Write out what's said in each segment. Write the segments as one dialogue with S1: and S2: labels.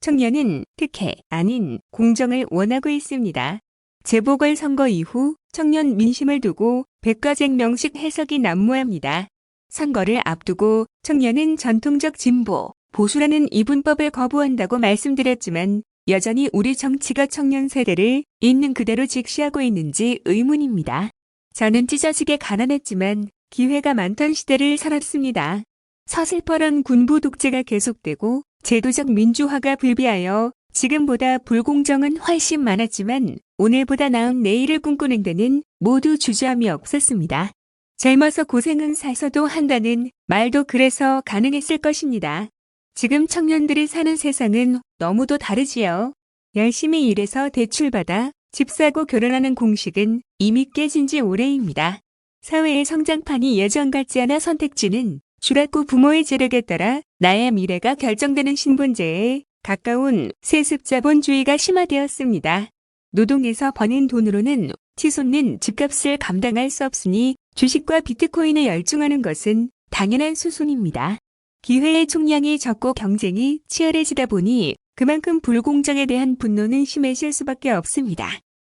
S1: 청년은 특혜 아닌 공정을 원하고 있습니다. 재보궐선거 이후 청년 민심을 두고 백과쟁명식 해석이 난무합니다. 선거를 앞두고 청년은 전통적 진보, 보수라는 이분법을 거부한다고 말씀드렸지만 여전히 우리 정치가 청년 세대를 있는 그대로 직시하고 있는지 의문입니다. 저는 찢어지게 가난했지만 기회가 많던 시대를 살았습니다. 서슬퍼런 군부 독재가 계속되고 제도적 민주화가 불비하여 지금보다 불공정은 훨씬 많았지만 오늘보다 나은 내일을 꿈꾸는 데는 모두 주저함이 없었습니다. 젊어서 고생은 사서도 한다는 말도 그래서 가능했을 것입니다. 지금 청년들이 사는 세상은 너무도 다르지요. 열심히 일해서 대출받아 집 사고 결혼하는 공식은 이미 깨진 지 오래입니다. 사회의 성장판이 예전 같지 않아 선택지는 줄었고 부모의 재력에 따라 나의 미래가 결정되는 신분제에 가까운 세습자본주의가 심화되었습니다. 노동에서 버는 돈으로는 치솟는 집값을 감당할 수 없으니 주식과 비트코인에 열중하는 것은 당연한 수순입니다. 기회의 총량이 적고 경쟁이 치열해지다 보니 그만큼 불공정에 대한 분노는 심해질 수밖에 없습니다.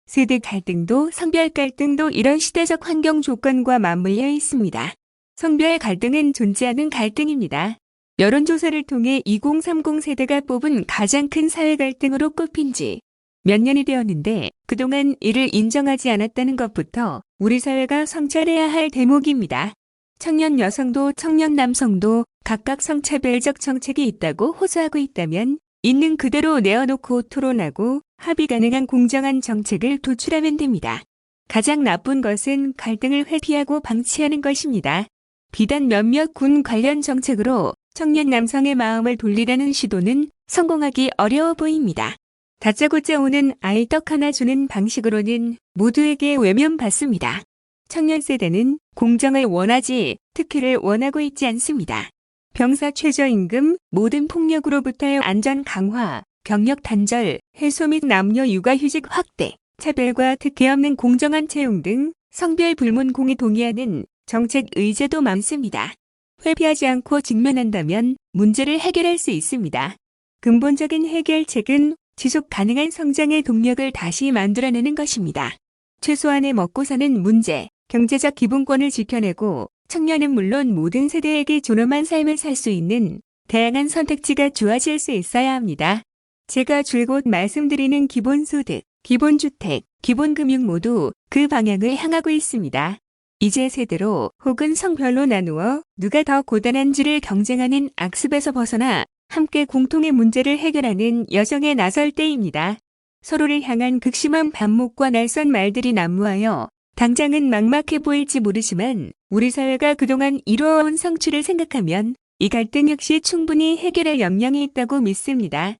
S1: 세대 갈등도 성별 갈등도 이런 시대적 환경 조건과 맞물려 있습니다. 성별 갈등은 존재하는 갈등입니다. 여론조사를 통해 2030 세대가 뽑은 가장 큰 사회 갈등으로 꼽힌 지 몇 년이 되었는데 그동안 이를 인정하지 않았다는 것부터 우리 사회가 성찰해야 할 대목입니다. 청년 여성도 청년 남성도 각각 성차별적 정책이 있다고 호소하고 있다면 있는 그대로 내어놓고 토론하고 합의 가능한 공정한 정책을 도출하면 됩니다. 가장 나쁜 것은 갈등을 회피하고 방치하는 것입니다. 비단 몇몇 군 관련 정책으로 청년 남성의 마음을 돌리려는 시도는 성공하기 어려워 보입니다. 다짜고짜 오는 아이 떡 하나 주는 방식으로는 모두에게 외면받습니다. 청년 세대는 공정을 원하지 특혜를 원하고 있지 않습니다. 병사 최저임금, 모든 폭력으로부터의 안전 강화, 경력 단절, 해소 및 남녀 육아휴직 확대, 차별과 특혜 없는 공정한 채용 등 성별 불문 공에 동의하는 정책 의제도 많습니다. 회피하지 않고 직면한다면 문제를 해결할 수 있습니다. 근본적인 해결책은 지속 가능한 성장의 동력을 다시 만들어내는 것입니다. 최소한의 먹고 사는 문제, 경제적 기본권을 지켜내고 청년은 물론 모든 세대에게 존엄한 삶을 살 수 있는 다양한 선택지가 주어질 수 있어야 합니다. 제가 줄곧 말씀드리는 기본소득, 기본주택, 기본금융 모두 그 방향을 향하고 있습니다. 이제 세대로 혹은 성별로 나누어 누가 더 고단한지를 경쟁하는 악습에서 벗어나 함께 공통의 문제를 해결하는 여정에 나설 때입니다. 서로를 향한 극심한 반목과 날선 말들이 난무하여 당장은 막막해 보일지 모르지만 우리 사회가 그동안 이루어온 성취를 생각하면 이 갈등 역시 충분히 해결할 역량이 있다고 믿습니다.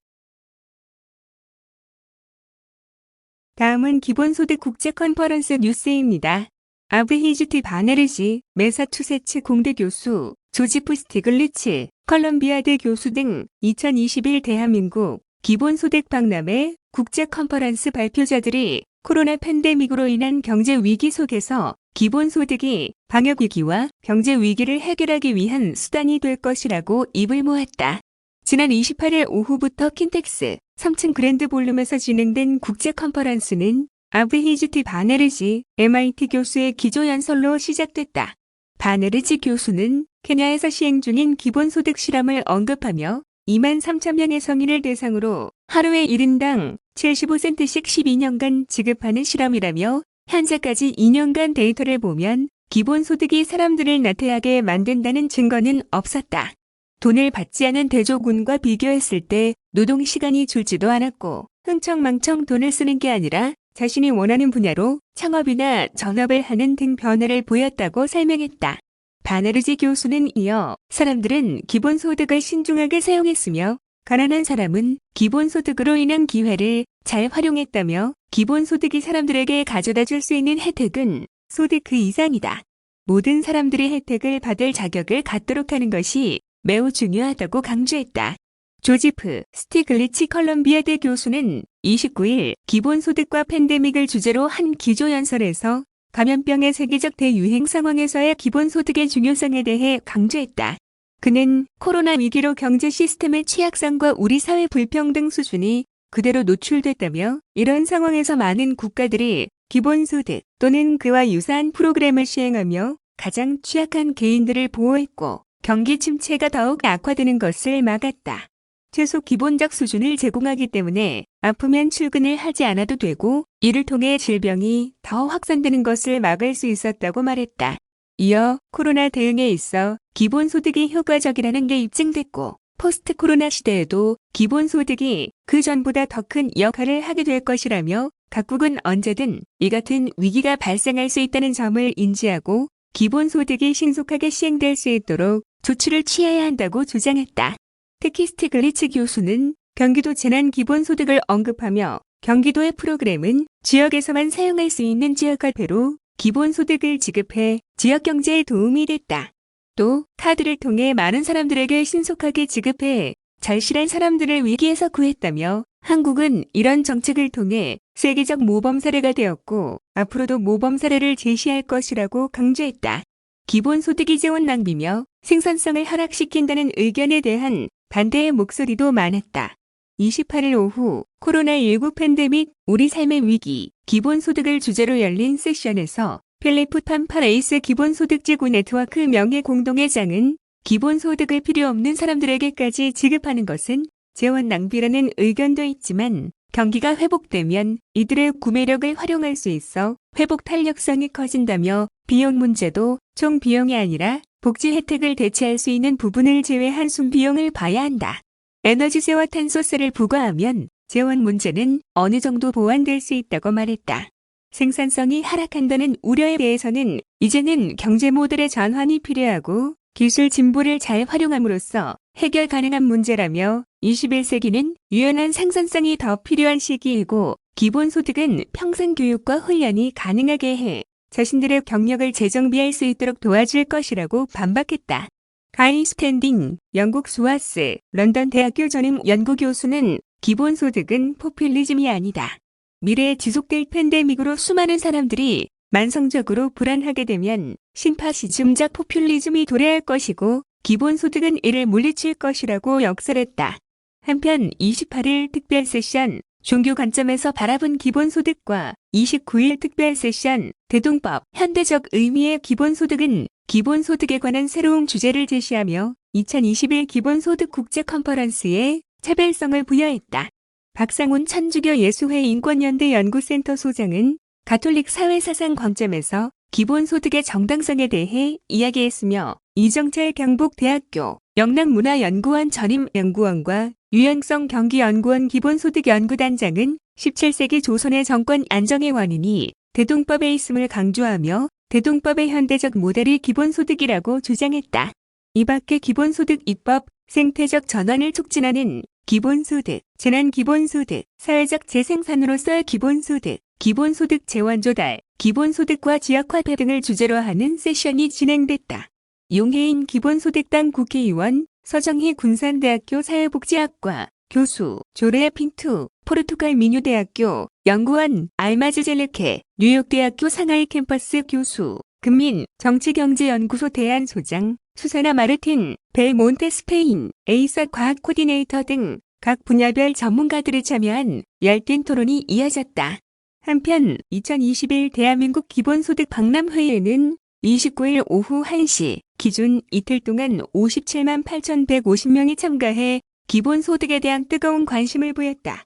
S1: 다음은 기본소득 국제 컨퍼런스 뉴스입니다. 아브히즈트 바네르지, 메사추세츠 공대 교수, 조지프 스티글리츠, 컬럼비아대 교수 등 2021 대한민국 기본소득 박람회 국제 컨퍼런스 발표자들이 코로나 팬데믹으로 인한 경제 위기 속에서 기본소득이 방역 위기와 경제 위기를 해결하기 위한 수단이 될 것이라고 입을 모았다. 지난 28일 오후부터 킨텍스 3층 그랜드 볼룸에서 진행된 국제 컨퍼런스는 아브히즈티 바네르지 MIT 교수의 기조연설로 시작됐다. 바네르지 교수는 케냐에서 시행 중인 기본소득 실험을 언급하며 2만 3천 명의 성인을 대상으로 하루에 1인당 75센트씩 12년간 지급하는 실험이라며 현재까지 2년간 데이터를 보면 기본소득이 사람들을 나태하게 만든다는 증거는 없었다. 돈을 받지 않은 대조군과 비교했을 때 노동시간이 줄지도 않았고 흥청망청 돈을 쓰는 게 아니라 자신이 원하는 분야로 창업이나 전업을 하는 등 변화를 보였다고 설명했다. 바네르지 교수는 이어 사람들은 기본소득을 신중하게 사용했으며 가난한 사람은 기본소득으로 인한 기회를 잘 활용했다며 기본소득이 사람들에게 가져다 줄 수 있는 혜택은 소득 그 이상이다. 모든 사람들이 혜택을 받을 자격을 갖도록 하는 것이 매우 중요하다고 강조했다. 조지프 스티글리치 컬럼비아 대 교수는 29일 기본소득과 팬데믹을 주제로 한 기조연설에서 감염병의 세계적 대유행 상황에서의 기본소득의 중요성에 대해 강조했다. 그는 코로나 위기로 경제 시스템의 취약성과 우리 사회 불평등 수준이 그대로 노출됐다며 이런 상황에서 많은 국가들이 기본소득 또는 그와 유사한 프로그램을 시행하며 가장 취약한 개인들을 보호했고 경기 침체가 더욱 악화되는 것을 막았다. 최소 기본적 수준을 제공하기 때문에 아프면 출근을 하지 않아도 되고 이를 통해 질병이 더 확산되는 것을 막을 수 있었다고 말했다. 이어 코로나 대응에 있어 기본소득이 효과적이라는 게 입증됐고 포스트 코로나 시대에도 기본소득이 그 전보다 더 큰 역할을 하게 될 것이라며 각국은 언제든 이 같은 위기가 발생할 수 있다는 점을 인지하고 기본소득이 신속하게 시행될 수 있도록 조치를 취해야 한다고 주장했다. 특히 스티글리츠 교수는 경기도 재난기본소득을 언급하며 경기도의 프로그램은 지역에서만 사용할 수 있는 지역화폐로 기본소득을 지급해 지역 경제에 도움이 됐다. 또 카드를 통해 많은 사람들에게 신속하게 지급해 절실한 사람들을 위기에서 구했다며 한국은 이런 정책을 통해 세계적 모범 사례가 되었고 앞으로도 모범 사례를 제시할 것이라고 강조했다. 기본소득이 재원 낭비며 생산성을 하락시킨다는 의견에 대한 반대의 목소리도 많았다. 28일 오후 코로나19 팬데믹 우리 삶의 위기 기본소득을 주제로 열린 세션에서 필리프 판 파레이스 기본소득지구 네트워크 명예공동회장은 기본소득을 필요 없는 사람들에게까지 지급하는 것은 재원 낭비라는 의견도 있지만 경기가 회복되면 이들의 구매력을 활용할 수 있어 회복 탄력성이 커진다며 비용 문제도 총 비용이 아니라 복지 혜택을 대체할 수 있는 부분을 제외한 순비용을 봐야 한다. 에너지세와 탄소세를 부과하면 재원 문제는 어느 정도 보완될 수 있다고 말했다. 생산성이 하락한다는 우려에 대해서는 이제는 경제 모델의 전환이 필요하고 기술 진보를 잘 활용함으로써 해결 가능한 문제라며 21세기는 유연한 생산성이 더 필요한 시기이고 기본소득은 평생 교육과 훈련이 가능하게 해 자신들의 경력을 재정비할 수 있도록 도와줄 것이라고 반박했다. 가이 스탠딩, 영국 수아스, 런던 대학교 전임 연구교수는 기본소득은 포퓰리즘이 아니다. 미래에 지속될 팬데믹으로 수많은 사람들이 만성적으로 불안하게 되면 심파시즘적 포퓰리즘이 도래할 것이고 기본소득은 이를 물리칠 것이라고 역설했다. 한편 28일 특별 세션 종교 관점에서 바라본 기본소득과 29일 특별 세션 대동법 현대적 의미의 기본소득은 기본소득에 관한 새로운 주제를 제시하며 2021 기본소득 국제 컨퍼런스에 차별성을 부여했다. 박상훈 천주교 예수회 인권연대 연구센터 소장은 가톨릭 사회사상 관점에서 기본소득의 정당성에 대해 이야기했으며 이정철 경북대학교 영락문화연구원 전임 연구원과 유연성 경기연구원 기본소득연구단장은 17세기 조선의 정권 안정의 원인이 대동법에 있음을 강조하며 대동법의 현대적 모델이 기본소득이라고 주장했다. 이 밖에 기본소득 입법, 생태적 전환을 촉진하는 기본소득, 재난기본소득, 사회적 재생산으로서의 기본소득, 기본소득 재원조달, 기본소득과 지역화폐 등을 주제로 하는 세션이 진행됐다. 용해인 기본소득당 국회의원, 서정희 군산대학교 사회복지학과 교수, 조레 핑투, 포르투갈 민유대학교 연구원 알마즈 젤르케, 뉴욕대학교 상하이 캠퍼스 교수, 금민 정치경제연구소 대안소장, 수사나 마르틴, 벨몬테 스페인, 에이사 과학 코디네이터 등 각 분야별 전문가들이 참여한 열띤 토론이 이어졌다. 한편 2021 대한민국 기본소득 박람회에는 29일 오후 1시 기준 이틀 동안 57만 8,150명이 참가해 기본소득에 대한 뜨거운 관심을 보였다.